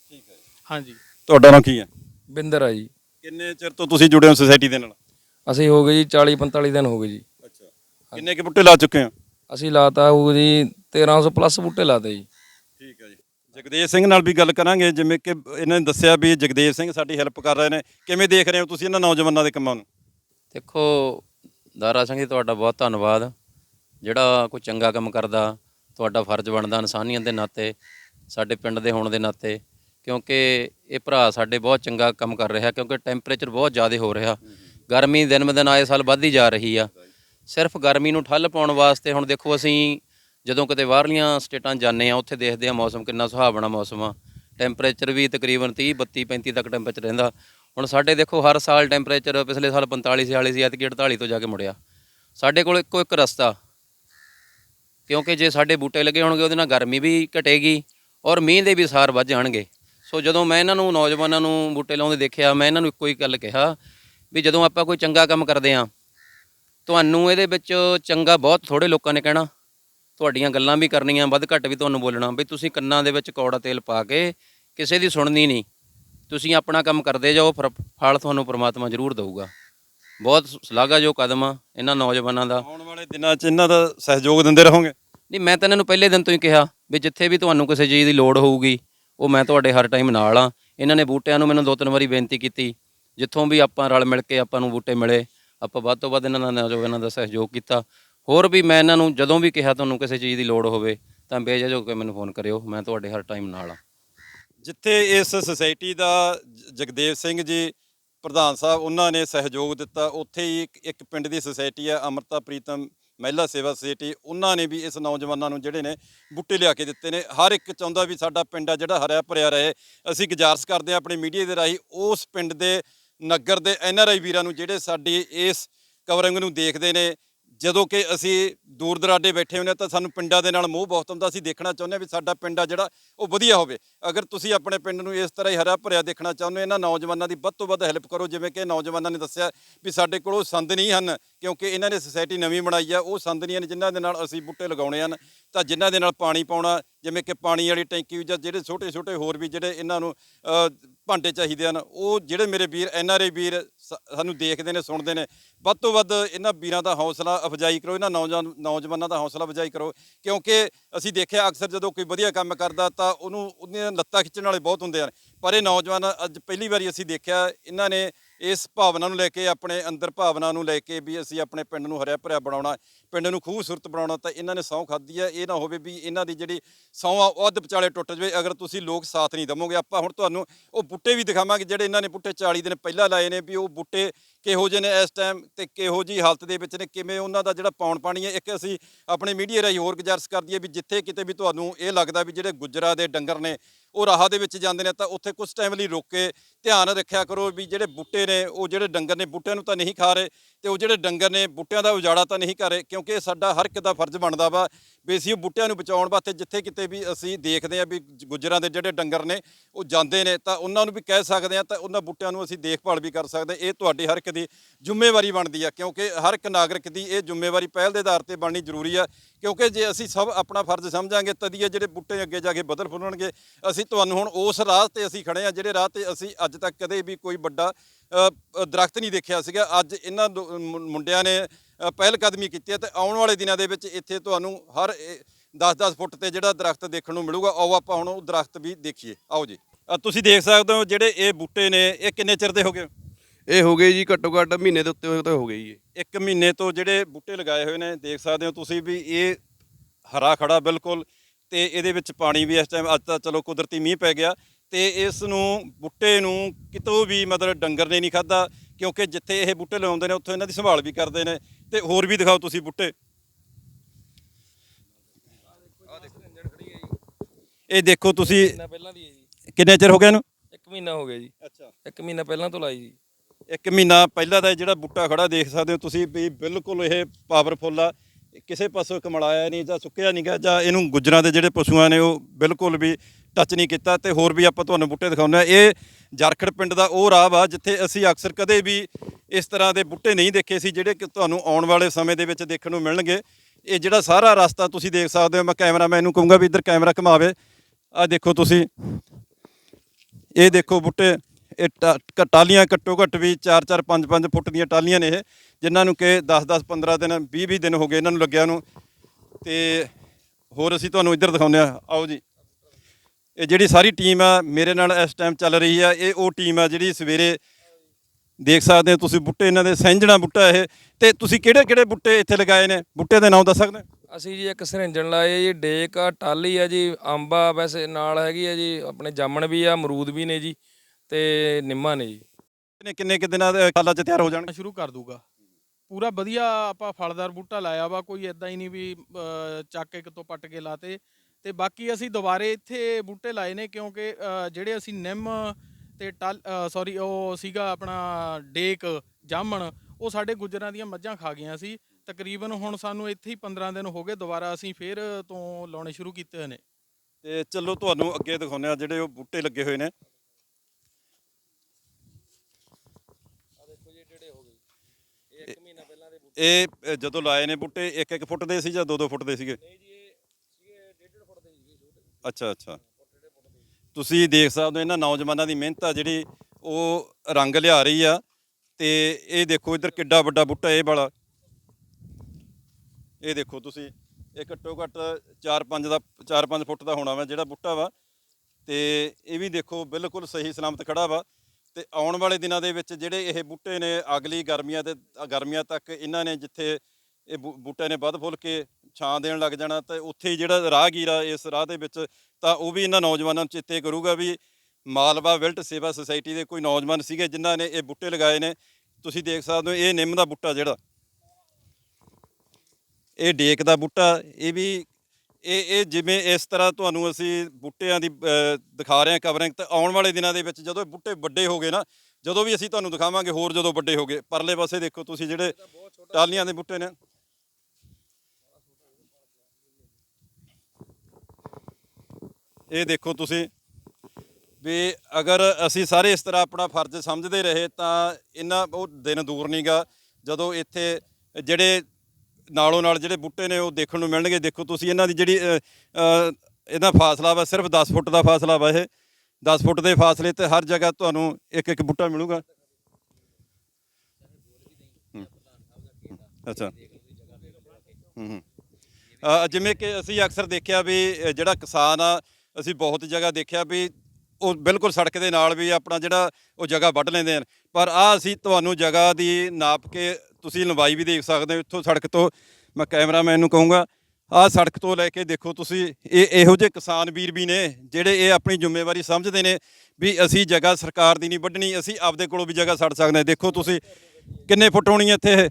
ਠੀਕ ਹੈ ਹਾਂਜੀ। ਤੁਹਾਡਾ ਨਾਮ ਕੀ ਹੈ? ਬਿੰਦਰ ਆ ਜੀ। ਕਿੰਨੇ ਚਿਰ ਤੋਂ ਤੁਸੀਂ ਜੁੜੇ ਹੋ ਸੁਸਾਇਟੀ ਦੇ ਨਾਲ? ਅਸੀਂ ਹੋ ਗਏ ਜੀ 40 45 ਦਿਨ ਹੋ ਗਏ ਜੀ। ਅੱਛਾ। ਕਿੰਨੇ ਕਿ ਬੁੱਟੇ ਲਾ ਚੁੱਕੇ ਹੋ? ਅਸੀਂ ਲਾਤਾ ਹੋ ਜੀ 1300 ਪਲੱਸ ਬੂਟੇ ਲਾਤੇ ਜੀ। ਠੀਕ ਹੈ ਜੀ। ਜਗਦੇਵ ਸਿੰਘ ਨਾਲ ਵੀ ਗੱਲ ਕਰਾਂਗੇ, ਜਿਵੇਂ ਕਿ ਇਹਨਾਂ ਨੇ ਦੱਸਿਆ ਵੀ ਜਗਦੇਵ ਸਿੰਘ ਸਾਡੀ ਹੈਲਪ ਕਰ ਰਹੇ ਨੇ। ਕਿਵੇਂ ਦੇਖ ਰਹੇ ਹੋ ਤੁਸੀਂ ਇਹਨਾਂ ਨੌਜਵਾਨਾਂ ਦੇ ਕੰਮਾਂ ਨੂੰ? ਦੇਖੋ, ਦਾਰਾ ਸਿੰਘ ਜੀ, ਤੁਹਾਡਾ ਬਹੁਤ ਧੰਨਵਾਦ। ਜਿਹੜਾ ਕੋਈ ਚੰਗਾ ਕੰਮ ਕਰਦਾ, ਤੁਹਾਡਾ ਫਰਜ਼ ਬਣਦਾ ਇਨਸਾਨੀਅਤ ਦੇ ਨਾਤੇ, ਸਾਡੇ ਪਿੰਡ ਦੇ ਹੋਣ ਦੇ ਨਾਤੇ, ਕਿਉਂਕਿ ਇਹ ਭਰਾ ਸਾਡੇ ਬਹੁਤ ਚੰਗਾ ਕੰਮ ਕਰ ਰਿਹਾ, ਕਿਉਂਕਿ ਟੈਂਪਰੇਚਰ ਬਹੁਤ ਜ਼ਿਆਦਾ ਹੋ ਰਿਹਾ। ਗਰਮੀ ਦਿਨ ਬ ਦਿਨ ਆਏ ਸਾਲ ਵੱਧਦੀ ਜਾ ਰਹੀ ਆ। ਸਿਰਫ ਗਰਮੀ ਨੂੰ ਠੱਲ ਪਾਉਣ ਵਾਸਤੇ ਹੁਣ ਦੇਖੋ, ਅਸੀਂ ਜਦੋਂ ਕਿਤੇ ਬਾਹਰਲੀਆਂ ਸਟੇਟਾਂ ਜਾਂਦੇ ਆ ਉੱਥੇ ਦੇਖਦੇ ਆ ਮੌਸਮ ਕਿੰਨਾ ਸੁਹਾਵਣਾ ਮੌਸਮ ਆ। ਟੈਂਪਰੇਚਰ ਵੀ ਤਕਰੀਬਨ 30 32 35 ਤੱਕ ਟੈਂਪਰੇਚਰ ਰਹਿੰਦਾ। ਹੁਣ ਸਾਡੇ ਦੇਖੋ, ਹਰ ਸਾਲ ਟੈਂਪਰੇਚਰ ਪਿਛਲੇ ਸਾਲ 45 46 ਸੀ, ਐਤਕੀ 48 ਤੋਂ ਜਾ ਕੇ ਮੁੜਿਆ। ਸਾਡੇ ਕੋਲ ਇੱਕੋ ਇੱਕ ਰਸਤਾ। ਕਿਉਂਕਿ ਜੇ ਸਾਡੇ ਬੂਟੇ ਲੱਗੇ ਹੋਣਗੇ, ਉਹਦੇ ਨਾਲ ਗਰਮੀ ਵੀ ਘਟੇਗੀ ਔਰ ਮੀਂਹ ਦੇ ਵੀ ਸਾਰ ਵੱਧ ਜਾਣਗੇ। ਸੋ ਜਦੋਂ ਮੈਂ ਇਹਨਾਂ ਨੂੰ, ਨੌਜਵਾਨਾਂ ਨੂੰ ਬੂਟੇ ਲਾਉਂਦੇ ਦੇਖਿਆ, ਮੈਂ ਇਹਨਾਂ ਨੂੰ ਇੱਕੋ ਹੀ ਗੱਲ ਕਿਹਾ ਵੀ ਜਦੋਂ ਆਪਾਂ ਕੋਈ ਚੰਗਾ ਕੰਮ ਕਰਦੇ ਆ ਤੁਹਾਨੂੰ ਇਹਦੇ ਵਿੱਚ ਚੰਗਾ ਬਹੁਤ ਥੋੜੇ ਲੋਕਾਂ ਨੇ ਕਹਿਣਾ। ਤੁਹਾਡੀਆਂ ਗੱਲਾਂ ਵੀ ਕਰਨੀਆਂ ਵੱਧ ਘੱਟ ਵੀ ਤੁਹਾਨੂੰ ਬੋਲਣਾ। ਵੀ ਤੁਸੀਂ ਕੰਨਾਂ ਦੇ ਵਿੱਚ ਕੌੜਾ ਤੇਲ ਪਾ ਕੇ ਕਿਸੇ ਦੀ ਸੁਣਨੀ ਨਹੀਂ। ਤੁਸੀਂ ਆਪਣਾ ਕੰਮ ਕਰਦੇ ਜਾਓ ਫਿਰ ਫਲ ਤੁਹਾਨੂੰ ਪ੍ਰਮਾਤਮਾ ਜ਼ਰੂਰ ਦਊਗਾ। ਬਹੁਤ ਸ਼ਲਾਘਾਯੋਗ ਕਦਮ ਆ ਇਹਨਾਂ ਨੌਜਵਾਨਾਂ ਦਾ। ਆਉਣ ਵਾਲੇ ਦਿਨਾਂ 'ਚ ਇਹਨਾਂ ਦਾ ਸਹਿਯੋਗ ਦਿੰਦੇ ਰਹੋਗੇ? ਨਹੀਂ ਮੈਂ ਤਾਂ ਇਹਨਾਂ ਨੂੰ ਪਹਿਲੇ ਦਿਨ ਤੋਂ ਹੀ ਕਿਹਾ ਵੀ ਜਿੱਥੇ ਵੀ ਤੁਹਾਨੂੰ ਕਿਸੇ ਚੀਜ਼ ਦੀ ਲੋੜ ਹੋਊਗੀ ਉਹ ਮੈਂ ਤੁਹਾਡੇ ਹਰ ਟਾਈਮ ਨਾਲ ਆ। ਇਹਨਾਂ ਨੇ ਬੂਟਿਆਂ ਨੂੰ ਮੈਨੂੰ ਦੋ ਤਿੰਨ ਵਾਰੀ ਬੇਨਤੀ ਕੀਤੀ ਜਿੱਥੋਂ ਵੀ ਆਪਾਂ ਰਲ ਮਿਲ ਕੇ ਆਪਾਂ ਨੂੰ ਬੂਟੇ ਮਿਲੇ ਆਪਾਂ ਵੱਧ ਤੋਂ ਵੱਧ ਇਹਨਾਂ ਦਾ ਨੌਜਵਾਨਾਂ ਦਾ ਸਹਿਯੋਗ ਕੀਤਾ। ਹੋਰ ਵੀ ਮੈਂ ਇਹਨਾਂ ਨੂੰ ਜਦੋਂ ਵੀ ਕਿਹਾ ਤੁਹਾਨੂੰ ਕਿਸੇ ਚੀਜ਼ ਦੀ ਲੋੜ ਹੋਵੇ, ਤਾਂ ਬੇਝਿਜਕ ਹੋ ਕੇ ਮੈਨੂੰ ਫੋਨ ਕਰਿਓ, ਮੈਂ ਤੁਹਾਡੇ ਹਰ ਟਾਈਮ ਨਾਲ ਆ। ਜਿੱਥੇ ਇਸ ਸੁਸਾਇਟੀ ਦਾ ਜ- ਜਗਦੇਵ ਸਿੰਘ ਜੀ ਪ੍ਰਧਾਨ ਸਾਹਿਬ, ਉਹਨਾਂ ਨੇ ਸਹਿਯੋਗ ਦਿੱਤਾ, ਉੱਥੇ ਹੀ ਇੱਕ- ਇੱਕ ਪਿੰਡ ਦੀ ਸੁਸਾਇਟੀ ਆ, ਅਮਰਤਾ ਪ੍ਰੀਤਮ ਮਹਿਲਾ ਸੇਵਾ ਸੁਸਾਇਟੀ ਉਹਨਾਂ ਨੇ ਵੀ ਇਸ ਨੌਜਵਾਨਾਂ ਨੂੰ ਜਿਹੜੇ ਨੇ ਬੂਟੇ ਲਿਆ ਕੇ ਦਿੱਤੇ ਨੇ। ਹਰ ਇੱਕ ਚਾਹੁੰਦਾ ਵੀ ਸਾਡਾ ਪਿੰਡ ਆ ਜਿਹੜਾ ਹਰਿਆ ਭਰਿਆ ਰਹੇ। ਅਸੀਂ ਗੁਜ਼ਾਰਿਸ਼ ਕਰਦੇ ਹਾਂ ਆਪਣੇ ਮੀਡੀਆ ਦੇ ਰਾਹੀਂ, ਉਸ ਪਿੰਡ ਦੇ ਨਗਰ ਦੇ ਐਨਆਰਆਈ ਵੀਰਾਂ ਨੂੰ ਜਿਹੜੇ ਸਾਡੀ ਇਸ ਕਵਰਿੰਗ ਨੂੰ ਦੇਖਦੇ ਨੇ ਜਦੋਂ ਕਿ ਅਸੀਂ ਦੂਰ ਦਰਾਡੇ ਬੈਠੇ ਹੁੰਦੇ ਹਾਂ ਤਾਂ ਸਾਨੂੰ ਪਿੰਡਾਂ ਦੇ ਨਾਲ ਮੋਹ ਬਹੁਤ ਹੁੰਦਾ। ਅਸੀਂ ਦੇਖਣਾ ਚਾਹੁੰਦੇ ਹਾਂ ਵੀ ਸਾਡਾ ਪਿੰਡ ਆ ਜਿਹੜਾ, ਉਹ ਵਧੀਆ ਹੋਵੇ। ਅਗਰ ਤੁਸੀਂ ਆਪਣੇ ਪਿੰਡ ਨੂੰ ਇਸ ਤਰ੍ਹਾਂ ਹੀ ਹਰਾ ਭਰਿਆ ਦੇਖਣਾ ਚਾਹੁੰਦੇ ਹੋ, ਇਹਨਾਂ ਨੌਜਵਾਨਾਂ ਦੀ ਵੱਧ ਤੋਂ ਵੱਧ ਹੈਲਪ ਕਰੋ। ਜਿਵੇਂ ਕਿ ਨੌਜਵਾਨਾਂ ਨੇ ਦੱਸਿਆ ਵੀ ਸਾਡੇ ਕੋਲ ਉਹ ਸੰਦ ਨਹੀਂ ਹਨ, ਕਿਉਂਕਿ ਇਹਨਾਂ ਨੇ ਸੁਸਾਇਟੀ ਨਵੀਂ ਬਣਾਈ ਆ। ਉਹ ਸੰਦ ਨਹੀਂ ਹਨ ਜਿਨ੍ਹਾਂ ਦੇ ਨਾਲ ਅਸੀਂ ਬੂਟੇ ਲਗਾਉਣੇ ਹਨ। ਤਾਂ ਜਿਨ੍ਹਾਂ ਦੇ ਨਾਲ ਪਾਣੀ ਪਾਉਣਾ ਜਿਵੇਂ ਕਿ ਪਾਣੀ ਵਾਲੀ ਟੈਂਕੀ ਜਾਂ ਜਿਹੜੇ ਛੋਟੇ ਛੋਟੇ ਹੋਰ ਵੀ ਜਿਹੜੇ ਇਹਨਾਂ ਨੂੰ ਭਾਂਡੇ ਚਾਹੀਦੇ ਹਨ, ਉਹ ਜਿਹੜੇ ਮੇਰੇ ਵੀਰ ਐਨਆਰਆਈ ਵੀਰ ਸ- ਸਾਨੂੰ ਦੇਖਦੇ ਨੇ, ਸੁਣਦੇ ਨੇ, ਵੱਧ ਤੋਂ ਵੱਧ ਇਹਨਾਂ ਵੀਰਾਂ ਦਾ ਹੌਸਲਾ ਅਫਜਾਈ ਕਰੋ, ਇਹਨਾਂ ਨੌਜਵਾਨ, ਨੌਜਵਾਨਾਂ ਦਾ ਹੌਸਲਾ ਅਫਜਾਈ ਕਰੋ, ਕਿਉਂਕਿ ਅਸੀਂ ਦੇਖਿਆ ਅਕਸਰ ਜਦੋਂ ਕੋਈ ਵਧੀਆ ਕੰਮ ਕਰਦਾ ਤਾਂ ਉਹਨੂੰ, ਉਹਦੀਆਂ ਲੱਤਾਂ ਖਿੱਚਣ ਵਾਲੇ ਬਹੁਤ ਹੁੰਦੇ ਹਨ, ਪਰ ਇਹ ਨੌਜਵਾਨ ਅੱਜ ਪਹਿਲੀ ਵਾਰੀ ਅਸੀਂ ਦੇਖਿਆ, ਇਹਨਾਂ ਨੇ ਇਸ ਭਾਵਨਾ ਨੂੰ ਲੈ ਕੇ, ਆਪਣੇ ਅੰਦਰ ਭਾਵਨਾ ਨੂੰ ਲੈ ਕੇ ਵੀ ਅਸੀਂ ਆਪਣੇ ਪਿੰਡ ਨੂੰ ਹਰਿਆ ਭਰਿਆ ਬਣਾਉਣਾ ਪਿੰਡ ਨੂੰ ਖੂਬਸੂਰਤ ਬਣਾਉਣਾ ਤਾਂ ਇਹਨਾਂ ਨੇ ਸਹੁੰ ਖਾਧੀ ਹੈ। ਇਹ ਨਾ ਹੋਵੇ ਵੀ ਇਹਨਾਂ ਦੀ ਜਿਹੜੀ ਸਹੁੰ ਆ, ਉਹ ਅੱਧ ਵਿਚਾਲੇ ਟੁੱਟ ਜਾਵੇ। ਅਗਰ ਤੁਸੀਂ ਲੋਕ ਸਾਥ ਨਹੀਂ ਦਵੋਗੇ, ਆਪਾਂ ਹੁਣ ਤੁਹਾਨੂੰ ਉਹ ਬੂਟੇ ਵੀ ਦਿਖਾਵਾਂਗੇ, ਜਿਹੜੇ ਇਹਨਾਂ ਨੇ ਬੂਟੇ 40 ਦਿਨ ਪਹਿਲਾਂ ਲਾਏ ਨੇ ਵੀ ਉਹ ਬੂਟੇ ਕਿਹੋ ਜਿਹੇ ਨੇ ਇਸ ਟਾਈਮ ਤੇ ਕਿਹੋ ਜੀ ਹਾਲਤ ਦੇ ਵਿੱਚ ਨੇ, ਕਿਵੇਂ ਉਹਨਾਂ ਦਾ ਜਿਹੜਾ ਪੌਣ ਪਾਣੀ ਹੈ। ਇੱਕ ਅਸੀਂ ਆਪਣੇ ਮੀਡੀਆ ਰਾਹੀਂ ਹੋਰ ਗੁਜ਼ਾਰਿਸ਼ ਕਰਦੀ ਹੈ ਵੀ ਜਿੱਥੇ ਕਿਤੇ ਵੀ ਤੁਹਾਨੂੰ ਇਹ ਲੱਗਦਾ ਵੀ ਜਿਹੜੇ ਗੁੱਜਰਾਂ ਦੇ ਡੰਗਰ ਨੇ ਉਹ ਰਾਹ ਦੇ ਵਿੱਚ ਜਾਂਦੇ ਨੇ ਤਾਂ ਉੱਥੇ ਕੁਝ ਟਾਈਮ ਲਈ ਰੋਕ ਕੇ ਧਿਆਨ ਰੱਖਿਆ ਕਰੋ ਵੀ ਜਿਹੜੇ ਬੂਟੇ ਨੇ, ਉਹ ਜਿਹੜੇ ਡੰਗਰ ਨੇ ਬੂਟਿਆਂ ਨੂੰ ਤਾਂ ਨਹੀਂ ਖਾ ਰਹੇ ਤੇ ਉਹ ਜਿਹੜੇ ਡੰਗਰ ਨੇ ਬੂਟਿਆਂ ਦਾ ਉਜਾੜਾ ਤਾਂ ਨਹੀਂ ਕਰ ਰਹੇ ਕਿਉਂਕਿ ਸਾਡਾ ਹਰ ਇੱਕ ਦਾ ਫਰਜ਼ ਬਣਦਾ ਵਾ ਵੀ ਅਸੀਂ ਉਹ ਬੂਟਿਆਂ ਨੂੰ ਬਚਾਉਣ ਵਾਸਤੇ ਜਿੱਥੇ ਕਿਤੇ ਵੀ ਅਸੀਂ ਦੇਖਦੇ ਹਾਂ ਵੀ ਗੁੱਜਰਾਂ ਦੇ ਜਿਹੜੇ ਡੰਗਰ ਨੇ, ਉਹ ਜਾਂਦੇ ਨੇ, ਤਾਂ ਉਹਨਾਂ ਨੂੰ ਵੀ ਕਹਿ ਸਕਦੇ ਹਾਂ ਤਾਂ ਉਹਨਾਂ ਬੂਟਿਆਂ ਨੂੰ ਅਸੀਂ ਦੇਖਭਾਲ ਵੀ ਕਰ ਸਕਦੇ ਇਹ ਤੁਹਾਡੀ ਹਰ ਇੱਕ ਦੀ ਜ਼ਿੰਮੇਵਾਰੀ ਬਣਦੀ ਆ, ਕਿਉਂਕਿ ਹਰ ਇੱਕ ਨਾਗਰਿਕ ਦੀ ਇਹ ਜ਼ਿੰਮੇਵਾਰੀ ਪਹਿਲ ਦੇ ਆਧਾਰ ਤੇ ਬਣਨੀ ਜ਼ਰੂਰੀ ਆ, ਕਿਉਂਕਿ ਜੇ ਅਸੀਂ ਸਭ ਆਪਣਾ ਫਰਜ਼ ਸਮਝਾਂਗੇ ਤਦ ਇਹ ਜਿਹੜੇ ਬੂਟੇ ਅੱਗੇ ਜਾ ਕੇ ਬਦਲ ਫੁੱਲਣਗੇ, ਅਸੀਂ ਤੁਹਾਨੂੰ ਹੁਣ ਉਸ ਰਾਹ ਤੇ ਅਸੀਂ ਖੜੇ ਆ ਜਿਹੜੇ ਰਾਹ ਤੇ ਅਸੀਂ ਅੱਜ ਤੱਕ ਕਦੇ ਵੀ ਕੋਈ ਵੱਡਾ ਦਰਖਤ ਨਹੀਂ ਦੇਖਿਆ ਸੀਗਾ। ਅੱਜ ਇਹਨਾਂ ਮੁੰਡਿਆਂ ਨੇ ਪਹਿਲ ਕਦਮੀ ਕੀਤੀ ਹੈ ਤੇ ਆਉਣ ਵਾਲੇ ਦਿਨਾਂ ਦੇ ਵਿੱਚ ਇੱਥੇ ਤੁਹਾਨੂੰ ਹਰ 10-10 ਫੁੱਟ ਤੇ ਜਿਹੜਾ ਦਰਖਤ ਦੇਖਣ ਨੂੰ ਮਿਲੂਗਾ ਆਓ ਆਪਾਂ ਹੁਣ ਉਹ ਦਰਖਤ ਵੀ ਦੇਖੀਏ। ਆਓ ਜੀ। ਤੁਸੀਂ ਦੇਖ ਸਕਦੇ ਹੋ ਜਿਹੜੇ ਇਹ ਬੂਟੇ ਨੇ ਇਹ ਕਿੰਨੇ ਚਿਰ ਦੇ ਹੋ ਗਏ? ਇਹ ਹੋ ਗਏ ਜੀ ਘੱਟੋ ਘੱਟ ਮਹੀਨੇ ਦੇ ਉੱਤੇ ਹੋਏ ਤਾਂ ਹੋ ਗਏ ਜੀ। ਇੱਕ ਮਹੀਨੇ ਤੋਂ ਜਿਹੜੇ ਬੂਟੇ ਲਗਾਏ ਹੋਏ ਨੇ ਦੇਖ ਸਕਦੇ ਹੋ ਤੁਸੀਂ ਵੀ ਇਹ ਹਰਾ ਖੜਾ ਬਿਲਕੁਲ ਤੇ ਇਹਦੇ ਵਿੱਚ ਪਾਣੀ ਵੀ ਇਸ ਟਾਈਮ ਅੱਜ ਤਾਂ ਚਲੋ ਕੁਦਰਤੀ ਮੀਂਹ ਪੈ ਗਿਆ। ਤੇ ਇਸ ਨੂੰ ਬੂਟੇ ਨੂੰ ਕਿਤੋਂ ਵੀ ਮਤਲਬ ਡੰਗਰ ਨੇ ਨਹੀਂ ਖਾਦਾ ਕਿਉਂਕਿ ਜਿੱਥੇ ਇਹ ਬੂਟੇ ਲਾਉਂਦੇ ਨੇ ਉੱਥੋਂ ਇਹਨਾਂ ਦੀ ਸੰਭਾਲ ਵੀ ਕਰਦੇ ਨੇ। ਤੇ ਹੋਰ ਵੀ ਦਿਖਾਓ ਤੁਸੀਂ ਬੂਟੇ। ਇਹ ਦੇਖੋ ਤੁਸੀਂ ਮਹੀਨਾ ਪਹਿਲਾਂ ਦੀ ਹੈ ਜੀ। ਕਿੰਨੇ ਚਿਰ ਹੋ ਗਿਆ ਇਹਨੂੰ? ਇੱਕ ਮਹੀਨਾ ਹੋ ਗਿਆ ਜੀ। ਅੱਛਾ। ਇੱਕ ਮਹੀਨਾ ਪਹਿਲਾਂ ਤੋਂ ਲਾਈ ਜੀ। ਇੱਕ ਮਹੀਨਾ ਪਹਿਲਾਂ ਦਾ ਜਿਹੜਾ ਬੂਟਾ ਖੜਾ ਦੇਖ ਸਕਦੇ ਹੋ ਤੁਸੀਂ ਵੀ ਬਿਲਕੁਲ ਇਹ ਪਾਵਰਫੁੱਲ ਆ। ਕਿਸੇ ਪਾਸੋਂ ਕਮਲਾਇਆ ਨਹੀਂ ਜਾਂ ਸੁੱਕਿਆ ਨਹੀਂ ਗਾ ਜਾਂ ਇਹਨੂੰ ਗੁੱਜਰਾਂ ਦੇ ਜਿਹੜੇ ਪਸ਼ੂਆਂ ਨੇ ਉਹ ਬਿਲਕੁਲ ਵੀ ਟੱਚ ਨਹੀਂ ਕੀਤਾ ਤੇ ਹੋਰ ਵੀ ਆਪਾਂ ਤੁਹਾਨੂੰ ਬੂਟੇ ਦਿਖਾਉਂਦੇ ਆ ਇਹ ਜਰਖੜ ਪਿੰਡ ਦਾ ਉਹ ਰਾਹ ਵਾ, ਜਿੱਥੇ ਅਸੀਂ ਅਕਸਰ ਕਦੇ ਵੀ ਇਸ ਤਰ੍ਹਾਂ ਦੇ ਬੂਟੇ ਨਹੀਂ ਦੇਖੇ ਸੀ, ਜਿਹੜੇ ਕਿ ਤੁਹਾਨੂੰ ਆਉਣ ਵਾਲੇ ਸਮੇਂ ਦੇ ਵਿੱਚ ਦੇਖਣ ਨੂੰ ਮਿਲਣਗੇ। ਇਹ ਜਿਹੜਾ ਸਾਰਾ ਰਸਤਾ ਤੁਸੀਂ ਦੇਖ ਸਕਦੇ ਹੋ, ਮੈਂ ਕੈਮਰਾਮੈਨ ਨੂੰ ਕਹੂੰਗਾ ਵੀ ਇੱਧਰ ਕੈਮਰਾ ਘੁਮਾਵੇ। ਆ ਦੇਖੋ ਤੁਸੀਂ। ਇਹ ਦੇਖੋ ਬੂਟੇ, ਇਹ ਟਾ- ਕ- ਟਾਲੀਆਂ ਘੱਟੋ ਘੱਟ ਵੀ 4 4 5 5 ਫੁੱਟ ਦੀਆਂ ਟਾਲੀਆਂ ਨੇ ਇਹ, ਜਿਨ੍ਹਾਂ ਨੂੰ ਕਿ 10 10 15 ਦਿਨ 20 20 ਦਿਨ ਹੋ ਗਏ ਇਹਨਾਂ ਨੂੰ ਲੱਗਿਆ ਨੂੰ। ਤੇ ਹੋਰ ਅਸੀਂ ਤੁਹਾਨੂੰ ਇੱਧਰ ਦਿਖਾਉਂਦੇ ਆ ਆਓ ਜੀ। ਇਹ ਜਿਹੜੀ ਸਾਰੀ ਟੀਮ ਆ ਮੇਰੇ ਨਾਲ ਇਸ ਟਾਈਮ ਚੱਲ ਰਹੀ ਆ ਇਹ ਉਹ ਟੀਮ ਆ ਜਿਹੜੀ ਸਵੇਰੇ ਦੇਖ ਸਕਦੇ ਹੋ ਤੁਸੀਂ ਬੁੱਟੇ ਇਹਨਾਂ ਦੇ ਸਹਿੰਜਣਾ ਬੁੱਟਾ ਇਹ। ਤੇ ਤੁਸੀਂ ਕਿਹੜੇ ਕਿਹੜੇ ਬੁੱਟੇ ਇੱਥੇ ਲਗਾਏ ਨੇ? ਬੁੱਟੇ ਦੇ ਨਾਮ ਦੱਸ ਸਕਦੇ ਹੋ? ਅਸੀਂ ਜੀ ਇੱਕ ਸਰਿੰਜਣ ਲਾਏ ਜੀ ਡੇਕ ਆ ਟਾਲੀ ਆ ਜੀ ਅੰਬਾ ਵੈਸੇ ਨਾਲ ਹੈਗੀ ਆ ਜੀ ਆਪਣੇ ਜਾਮਣ ਵੀ ਆ ਅਮਰੂਦ ਵੀ ਨੇ ਜੀ ਤੇ ਨਿੰਮਾਂ ਨੇ ਜੀ। ਕਿੰਨੇ ਕਿੰਨੇ ਕਿ ਦਿਨਾਂ ਦੇ ਖਾਲਾਂ 'ਚ ਤਿਆਰ ਹੋ ਜਾਣਗੇ? ਸ਼ੁਰੂ ਕਰ ਦੂਗਾ। ਪੂਰਾ ਵਧੀਆ ਆਪਾਂ ਫਲਦਾਰ ਬੂਟਾ ਲਾਇਆ ਵਾ ਕੋਈ ਐਦਾਂ ਹੀ ਨਹੀਂ ਵੀ ਅਹ, ਚੱਕ ਕੇ ਕਿਤੋਂ ਪੱਟ ਕੇ ਲਾਤੇ। ਤੇ ਬਾਕੀ ਅਸੀਂ ਦੁਬਾਰੇ ਇੱਥੇ ਬੂਟੇ ਲਾਏ ਨੇ ਕਿਉਂਕਿ ਜਿਹੜੇ ਅਸੀਂ ਨਿੰਮ ਤੇ ਟਲ ਸੌਰੀ ਉਹ ਸੀਗਾ ਆਪਣਾ ਡੇਕ ਜਾਮਣ ਉਹ ਸਾਡੇ ਗੁੱਜਰਾਂ ਦੀਆਂ ਮੱਝਾਂ ਖਾ ਗਈਆਂ ਸੀ। ਤਕਰੀਬਨ ਹੁਣ ਸਾਨੂੰ ਇੱਥੇ ਹੀ 15 ਦਿਨ ਹੋ ਗਏ ਦੁਬਾਰਾ ਅਸੀਂ ਫੇਰ ਤੋਂ ਲਾਉਣੇ ਸ਼ੁਰੂ ਕੀਤੇ ਨੇ। ਤੇ ਚਲੋ ਤੁਹਾਨੂੰ ਅੱਗੇ ਦਿਖਾਉਂਦੇ ਆ ਜਿਹੜੇ ਉਹ ਬੂਟੇ ਲੱਗੇ ਹੋਏ ਨੇ। ਇੱਕ ਮਹੀਨਾ ਪਹਿਲਾਂ ਦੇ ਇਹ ਜਦੋਂ ਲਾਏ ਨੇ ਬੂਟੇ 1-1 ਫੁੱਟ ਦੇ ਸੀ ਜਾਂ 2-2 ਫੁੱਟ ਦੇ ਸੀਗੇ? ਨਹੀਂ ਜੀ ਇਹ ਸੀਗੇ 1.5 ਫੁੱਟ ਦੇ ਸੀਗੇ ਛੋਟੇ ਅੱਛਾ ਅੱਛਾ। ਤੁਸੀਂ ਦੇਖ ਸਕਦੇ ਹੋ ਇਹਨਾਂ ਨੌਜਵਾਨਾਂ ਦੀ ਮਿਹਨਤ ਆ ਜਿਹੜੀ ਉਹ ਰੰਗ ਲਿਆ ਰਹੀ ਆ ਤੇ ਇਹ ਦੇਖੋ ਇੱਧਰ ਕਿੱਡਾ ਵੱਡਾ ਬੂਟਾ ਇਹ ਵਾਲਾ। ਇਹ ਦੇਖੋ ਤੁਸੀਂ, ਇਹ ਘੱਟੋ ਘੱਟ 4-5 ਦਾ 4-5 ਫੁੱਟ ਦਾ ਹੋਣਾ ਵਾ ਜਿਹੜਾ ਬੂਟਾ ਵਾ। ਤੇ ਇਹ ਵੀ ਦੇਖੋ ਬਿਲਕੁਲ ਸਹੀ ਸਲਾਮਤ ਖੜਾ ਵਾ ਤੇ ਆਉਣ ਵਾਲੇ ਦਿਨਾਂ ਦੇ ਵਿੱਚ ਜਿਹੜੇ ਇਹ ਬੂਟੇ ਨੇ ਅਗਲੀ ਗਰਮੀਆਂ ਤੇ ਗਰਮੀਆਂ ਤੱਕ ਇਹਨਾਂ ਨੇ ਜਿੱਥੇ ਇਹ ਬੂ- ਬੂਟੇ ਨੇ ਵੱਧ ਫੁੱਲ ਕੇ ਛਾਂ ਦੇਣ ਲੱਗ ਜਾਣਾ ਤੇ ਉੱਥੇ ਜਿਹੜਾ ਰਾਹਗੀਰ ਆ ਇਸ ਰਾਹ ਦੇ ਵਿੱਚ ਤਾਂ ਉਹ ਵੀ ਇਹਨਾਂ ਨੌਜਵਾਨਾਂ ਨੂੰ ਚੇਤੇ ਕਰੂਗਾ ਵੀ ਮਾਲਵਾ ਵਿਲਟ ਸੇਵਾ ਸੁਸਾਇਟੀ ਦੇ ਕੋਈ ਨੌਜਵਾਨ ਸੀਗੇ ਜਿਨ੍ਹਾਂ ਨੇ ਇਹ ਬੂਟੇ ਲਗਾਏ ਨੇ। ਤੁਸੀਂ ਦੇਖ ਸਕਦੇ ਹੋ ਇਹ ਨਿੰਮ ਦਾ ਬੂਟਾ ਜਿਹੜਾ। ਇਹ ਡੇਕ ਦਾ ਬੂਟਾ ਇਹ ਵੀ ਇਹ ਇਹ ਜਿਵੇਂ ਇਸ ਤਰ੍ਹਾਂ ਤੁਹਾਨੂੰ ਅਸੀਂ ਬੂਟਿਆਂ ਦੀ ਦਿਖਾ ਰਹੇ ਹਾਂ ਕਵਰਿੰਗ ਤੇ ਆਉਣ ਵਾਲੇ ਦਿਨਾਂ ਦੇ ਵਿੱਚ ਜਦੋਂ ਇਹ ਬੂਟੇ ਵੱਡੇ ਹੋ ਗਏ ਨਾ ਜਦੋਂ ਵੀ ਅਸੀਂ ਤੁਹਾਨੂੰ ਦਿਖਾਵਾਂਗੇ ਹੋਰ ਜਦੋਂ ਵੱਡੇ ਹੋ ਗਏ ਪਰਲੇ ਪਾਸੇ ਦੇਖੋ ਤੁਸੀਂ ਜਿਹੜੇ ਟਾਲੀਆਂ ਦੇ ਬੂਟੇ ਨੇ। ਇਹ ਦੇਖੋ ਤੁਸੀਂ ਵੀ ਅਗਰ ਅਸੀਂ ਸਾਰੇ ਇਸ ਤਰ੍ਹਾਂ ਆਪਣਾ ਫਰਜ਼ ਸਮਝਦੇ ਰਹੇ ਤਾਂ ਇਹਨਾਂ ਉਹ ਦਿਨ ਦੂਰ ਨਹੀਂਗਾ ਜਦੋਂ ਇੱਥੇ ਜਿਹੜੇ ਨਾਲੋਂ ਨਾਲ ਜਿਹੜੇ ਬੂਟੇ ਨੇ ਉਹ ਦੇਖਣ ਨੂੰ ਮਿਲਣਗੇ, ਦੇਖੋ ਤੁਸੀਂ ਇਹਨਾਂ ਦੀ ਜਿਹੜੀ ਇਹਦਾ ਫਾਸਲਾ ਵਾ, ਸਿਰਫ 10 ਫੁੱਟ ਦਾ ਫਾਸਲਾ ਵਾ ਇਹ। 10 ਫੁੱਟ ਦੇ ਫਾਸਲੇ ਤੇ ਹਰ ਜਗ੍ਹਾ ਤੁਹਾਨੂੰ ਇੱਕ ਇੱਕ ਬੂਟਾ ਮਿਲੂਗਾ। ਅੱਛਾ। ਹੂੰ ਜਿਵੇਂ ਕਿ ਅਸੀਂ ਅਕਸਰ ਦੇਖਿਆ ਵੀ ਜਿਹੜਾ ਕਿਸਾਨ ਆ ਅਸੀਂ ਬਹੁਤ ਜਗ੍ਹਾ ਦੇਖਿਆ ਵੀ ਉਹ ਬਿਲਕੁਲ ਸੜਕ ਦੇ ਨਾਲ ਵੀ ਆਪਣਾ ਜਿਹੜਾ ਉਹ ਜਗ੍ਹਾ ਵੱਢ ਲੈਂਦੇ ਹਨ। ਪਰ ਆ ਅਸੀਂ ਤੁਹਾਨੂੰ ਜਗ੍ਹਾ ਦੀ ਨਾਪ ਕੇ ਤੁਸੀਂ ਲੰਬਾਈ ਵੀ ਦੇਖ ਸਕਦੇ ਹੋ। ਇੱਥੋਂ ਸੜਕ ਤੋਂ ਮੈਂ ਕੈਮਰਾਮੈਨ ਨੂੰ ਕਹੂੰਗਾ ਆਹ ਸੜਕ ਤੋਂ ਲੈ ਕੇ ਦੇਖੋ ਤੁਸੀਂ ਇਹ ਇਹੋ ਜਿਹੇ ਕਿਸਾਨ ਵੀਰ ਵੀ ਨੇ ਜਿਹੜੇ ਇਹ ਆਪਣੀ ਜ਼ਿੰਮੇਵਾਰੀ ਸਮਝਦੇ ਨੇ ਵੀ ਅਸੀਂ ਜਗ੍ਹਾ ਸਰਕਾਰ ਦੀ ਨਹੀਂ ਵੱਢਣੀ ਅਸੀਂ ਆਪਦੇ ਕੋਲੋਂ ਵੀ ਜਗ੍ਹਾ ਛੱਡ ਸਕਦੇ ਹਾਂ। ਦੇਖੋ ਤੁਸੀਂ ਕਿੰਨੇ ਫੁੱਟ ਹੋਣੀ ਹੈ ਇੱਥੇ ਇਹ?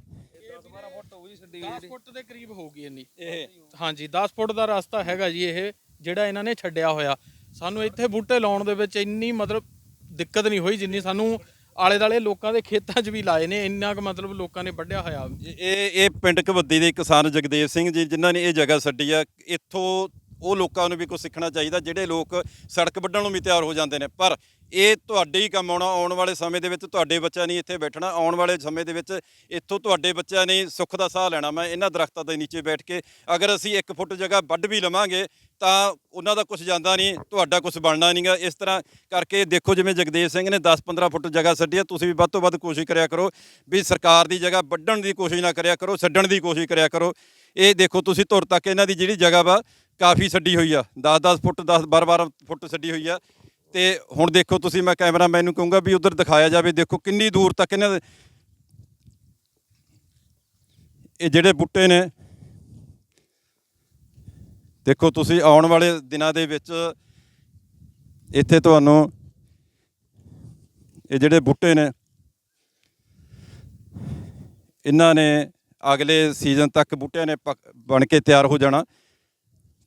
12 ਫੁੱਟ ਹੋਈ ਛੱਡੀ 10 ਫੁੱਟ ਦੇ ਕਰੀਬ ਹੋਊਗੀ ਇੰਨੀ। ਇਹ। ਹਾਂਜੀ 10 ਫੁੱਟ ਦਾ ਰਸਤਾ ਹੈਗਾ ਜੀ ਇਹ। ਜਿਹੜਾ ਇਹਨਾਂ ਨੇ ਛੱਡਿਆ ਹੋਇਆ। ਸਾਨੂੰ ਇੱਥੇ ਬੂਟੇ ਲਾਉਣ ਦੇ ਵਿੱਚ ਇੰਨੀ ਮਤਲਬ ਦਿੱਕਤ ਨਹੀਂ ਹੋਈ ਜਿੰਨੀ ਸਾਨੂੰ ਆਲੇ ਦਾਲੇ ਲੋਕਾਂ ਦੇ ਖੇਤਾਂ 'ਚ ਵੀ ਲਾਏ ਨੇ। ਇੰਨਾ ਕੁ ਮਤਲਬ ਲੋਕਾਂ ਨੇ ਵੱਢਿਆ ਹੋਇਆ। ਇਹ ਇਹ ਪਿੰਡ ਕਬੱਦੀ ਦੇ ਕਿਸਾਨ ਜਗਦੇਵ ਸਿੰਘ ਜੀ, ਜਿਨ੍ਹਾਂ ਨੇ ਇਹ ਜਗ੍ਹਾ ਛੱਡੀ ਆ। ਇੱਥੋਂ ਉਹ ਲੋਕਾਂ ਨੂੰ ਵੀ ਕੁਝ ਸਿੱਖਣਾ ਚਾਹੀਦਾ, ਜਿਹੜੇ ਲੋਕ ਸੜਕ ਵੱਢਣ ਨੂੰ ਵੀ ਤਿਆਰ ਹੋ ਜਾਂਦੇ ਨੇ। ਪਰ ਇਹ ਤੁਹਾਡੇ ਹੀ ਕੰਮ ਆਉਣਾ, ਆਉਣ ਵਾਲੇ ਸਮੇਂ ਦੇ ਵਿੱਚ ਤੁਹਾਡੇ ਬੱਚਿਆਂ ਨਹੀਂ ਇੱਥੇ ਬੈਠਣਾ, ਆਉਣ ਵਾਲੇ ਸਮੇਂ ਦੇ ਵਿੱਚ ਇੱਥੋਂ ਤੁਹਾਡੇ ਬੱਚਿਆਂ ਨੇ ਸੁੱਖ ਦਾ ਸਾਹ ਲੈਣਾ। ਮੈਂ ਇਹਨਾਂ ਦਰਖਤਾਂ ਦੇ ਨੀਚੇ ਬੈਠ ਕੇ ਅਗਰ ਅਸੀਂ 1 ਫੁੱਟ ਜਗ੍ਹਾ ਵੱਢ ਵੀ ਲਵਾਂਗੇ, ਤਾਂ ਉਹਨਾਂ ਦਾ ਕੁਝ ਜਾਂਦਾ ਨਹੀਂ, ਤੁਹਾਡਾ ਕੁਝ ਬਣਨਾ ਨਹੀਂਗਾ। ਇਸ ਤਰ੍ਹਾਂ ਕਰਕੇ ਦੇਖੋ ਜਿਵੇਂ ਜਗਦੇਵ ਸਿੰਘ ਨੇ 10-15 ਫੁੱਟ ਜਗ੍ਹਾ ਛੱਡੀ ਆ ਤੁਸੀਂ ਵੀ ਵੱਧ ਤੋਂ ਵੱਧ ਕੋਸ਼ਿਸ਼ ਕਰਿਆ ਕਰੋ ਵੀ ਸਰਕਾਰ ਦੀ ਜਗ੍ਹਾ ਵੱਢਣ ਦੀ ਕੋਸ਼ਿਸ਼ ਨਾ ਕਰਿਆ ਕਰੋ, ਛੱਡਣ ਦੀ ਕੋਸ਼ਿਸ਼ ਕਰਿਆ ਕਰੋ। ਇਹ ਦੇਖੋ ਤੁਸੀਂ ਧੁਰ ਤੱਕ ਇਹਨਾਂ ਦੀ ਜਿਹੜੀ ਜਗ੍ਹਾ ਵਾ ਕਾਫੀ ਛੱਡੀ ਹੋਈ ਆ। 10-10 ਫੁੱਟ 10 12-12 ਫੁੱਟ ਛੱਡੀ ਹੋਈ ਆ। ਤੇ ਹੁਣ ਦੇਖੋ ਤੁਸੀਂ, ਮੈਂ ਕੈਮਰਾਮੈਨ ਨੂੰ ਕਹੂੰਗਾ ਵੀ ਉਧਰ ਦਿਖਾਇਆ ਜਾਵੇ। ਦੇਖੋ ਕਿੰਨੀ ਦੂਰ ਤੱਕ ਇਹਨਾਂ ਦੇ ਇਹ ਜਿਹੜੇ ਬੂਟੇ ਨੇ, ਦੇਖੋ ਤੁਸੀਂ ਆਉਣ ਵਾਲੇ ਦਿਨਾਂ ਦੇ ਵਿੱਚ ਇੱਥੇ ਤੁਹਾਨੂੰ ਇਹ ਜਿਹੜੇ ਬੂਟੇ ਨੇ, ਇਹਨਾਂ ਨੇ ਅਗਲੇ ਸੀਜ਼ਨ ਤੱਕ ਬੂਟਿਆਂ ਨੇ ਪੱਕ- ਬਣ ਕੇ ਤਿਆਰ ਹੋ ਜਾਣਾ।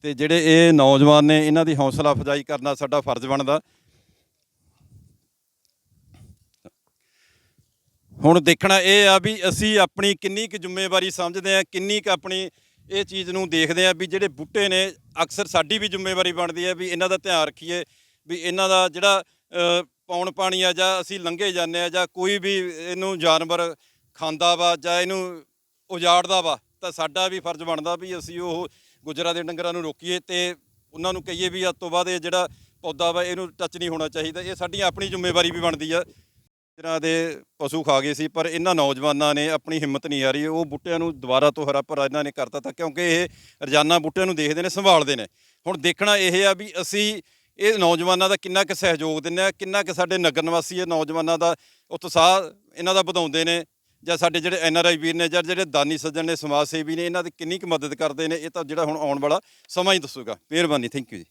ਤੇ ਜਿਹੜੇ ਇਹ ਨੌਜਵਾਨ ਨੇ ਇਹਨਾਂ ਦੀ ਹੌਸਲਾ ਅਫਜ਼ਾਈ ਕਰਨਾ ਸਾਡਾ ਫਰਜ਼ ਬਣਦਾ। ਹੁਣ ਦੇਖਣਾ ਇਹ ਆ ਵੀ ਅਸੀਂ ਆਪਣੀ ਕਿੰਨੀ ਕੁ ਜ਼ਿੰਮੇਵਾਰੀ ਸਮਝਦੇ ਆ ਕਿੰਨੀ ਕੁ ਆਪਣੀ ਇਹ ਚੀਜ਼ ਨੂੰ ਦੇਖਦੇ ਆ ਵੀ ਜਿਹੜੇ ਬੂਟੇ ਨੇ ਅਕਸਰ ਸਾਡੀ ਵੀ ਜ਼ਿੰਮੇਵਾਰੀ ਬਣਦੀ ਹੈ ਵੀ ਇਹਨਾਂ ਦਾ ਧਿਆਨ ਰੱਖੀਏ ਵੀ ਇਹਨਾਂ ਦਾ ਜਿਹੜਾ ਅ, ਪੌਣ ਪਾਣੀ ਆ ਜਾਂ ਅਸੀਂ ਲੰਘੇ ਜਾਂਦੇ ਆ ਜਾਂ ਕੋਈ ਵੀ ਇਹਨੂੰ ਜਾਨਵਰ ਖਾਂਦਾ ਵਾ ਜਾਂ ਇਹਨੂੰ ਉਜਾੜਦਾ ਵਾ ਤਾਂ ਸਾਡਾ ਵੀ ਫਰਜ਼ ਬਣਦਾ ਵੀ ਅਸੀਂ ਉਹ ਗੁਜਰਾਂ ਦੇ ਡੰਗਰਾਂ ਨੂੰ ਰੋਕੀਏ ਤੇ ਉਹਨਾਂ ਨੂੰ ਕਹੀਏ ਵੀ ਅੱਜ ਤੋਂ ਬਾਅਦ ਇਹ ਜਿਹੜਾ ਪੌਦਾ ਵਾ ਇਹਨੂੰ ਟੱਚ ਨਹੀਂ ਹੋਣਾ ਚਾਹੀਦਾ। ਇਹ ਸਾਡੀ ਆਪਣੀ ਜ਼ਿੰਮੇਵਾਰੀ ਵੀ ਬਣਦੀ ਆ। ਜਿਹਨਾਂ ਦੇ ਪਸ਼ੂ ਖਾ ਗਏ ਸੀ, ਪਰ ਇਹਨਾਂ ਨੌਜਵਾਨਾਂ ਨੇ ਆਪਣੀ ਹਿੰਮਤ ਨਹੀਂ ਹਾਰੀ। ਉਹ ਬੂਟਿਆਂ ਨੂੰ ਦੁਬਾਰਾ ਤੋਂ ਹਰਾ ਭਰਾ ਇਹਨਾਂ ਨੇ ਕਰਤਾ ਤਾਂ ਕਿਉਂਕਿ ਇਹ ਰੋਜ਼ਾਨਾ ਬੂਟਿਆਂ ਨੂੰ ਦੇਖਦੇ ਨੇ, ਸੰਭਾਲਦੇ ਨੇ। ਹੁਣ ਦੇਖਣਾ ਇਹ ਆ ਵੀ ਅਸੀਂ ਇਹ ਨੌਜਵਾਨਾਂ ਦਾ ਕਿੰਨਾ ਕੁ ਸਹਿਯੋਗ ਦਿੰਦੇ ਆ, ਕਿੰਨਾ ਕੁ ਸਾਡੇ ਨਗਰ ਨਿਵਾਸੀ ਇਹ ਨੌਜਵਾਨਾਂ ਦਾ ਉਤਸ਼ਾਹ ਇਹਨਾਂ ਦਾ ਵਧਾਉਂਦੇ ਨੇ। ਜਾਂ ਸਾਡੇ ਜਿਹੜੇ ਐਨ ਆਰ ਆਈ ਵੀਰ ਨੇ ਜਾਂ ਜਿਹੜੇ ਦਾਨੀ ਸੱਜਣ ਨੇ ਸਮਾਜ ਸੇਵੀ ਨੇ, ਇਹਨਾਂ ਦੀ ਕਿੰਨੀ ਕੁ ਮਦਦ ਕਰਦੇ ਨੇ, ਇਹ ਤਾਂ ਜਿਹੜਾ ਹੁਣ ਆਉਣ ਵਾਲਾ ਸਮਾਂ ਹੀ ਦੱਸੂਗਾ। ਮਿਹਰਬਾਨੀ ਥੈਂਕ ਯੂ ਜੀ।